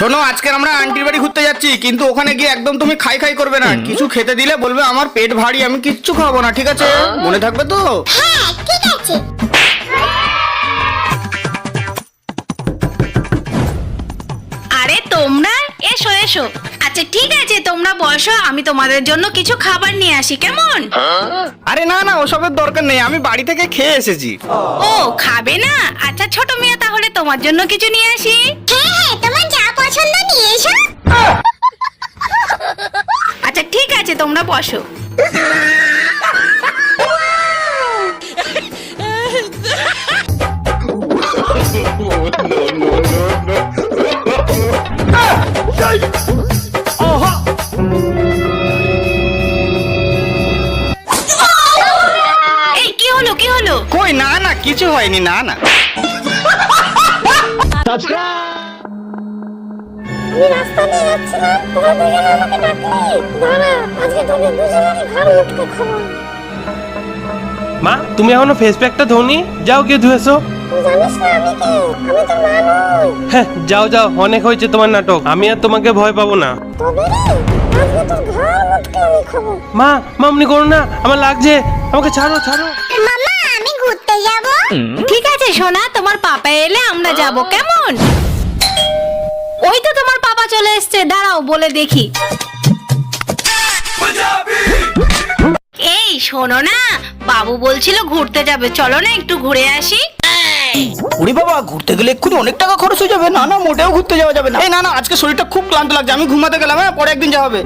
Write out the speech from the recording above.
শোনো আজকে আমরা আন্টির বাড়ি ঘুরতে যাচ্ছি কিন্তু ওখানে গিয়ে একদম তুমি খাই খাই করবে না। কিছু খেতে দিলে বলবে আমার পেট ভারী আমি কিচ্ছু খাব না ঠিক আছে? মনে থাকবে তো? হ্যাঁ ঠিক আছে। আরে তোমরা? এসো এসো। আচ্ছা ঠিক আছে তোমরা বসো আমি তোমাদের জন্য কিছু খাবার নিয়ে আসি কেমন? আরে না না ওসবের দরকার নেই আমি বাড়ি থেকে খেয়ে এসেছি। ও খাবে না? আচ্ছা ছোট মেয়ে তাহলে তোমার জন্য কিছু নিয়ে আসি। হ্যাঁ হ্যাঁ পছন্দ নিয়ে এসো। আচ্ছা ঠিক আছে তোমরা বসো। এই কি হলো কি হলো? কই না না কিছু হয়নি না না। আমি রাস্তা দিয়ে যাচ্ছিলাম তোরা দুজনে আমাকে ডাকলি। দাঁড়া আজকে তোদের দুজনেরই ঘর উঠকে খাব। মা তুমি এখনও ফেস প্যাকটা ধোনি যাও গিয়ে ধুয়েছো জানিস না আমি কে? আমি তো মা নই হ্যাঁ যাও যাও অনেক হয়েছে তোমার নাটক। আমি আর তোমাকে ভয় পাবো না। তবে রে আজকে তোর ঘর উঠকে আমি খাব। মা মা করো না আমার লাগছে। আমাকে ছাড়ো ছাড়ো। মামা আমি ঘুরতে যাব। ঠিক আছে সোনা তোমার পাপা এলে আমরা যাব কেমন? চলে এসছে দাঁড়াও বলে দেখি। এই শোনো না বাবু বলছিল ঘুরতে যাবে চলো না একটু ঘুরে আসি। ওরে বাবা ঘুরতে গেলে এক্ষুনি অনেক টাকা খরচ হয়ে যাবে। না না মোটেও ঘুরতে যাওয়া যাবে না। এই না না আজকে শরীরটা খুব ক্লান্ত লাগছে আমি ঘুমাতে গেলাম হ্যাঁ পরে একদিন যাওয়া হবে।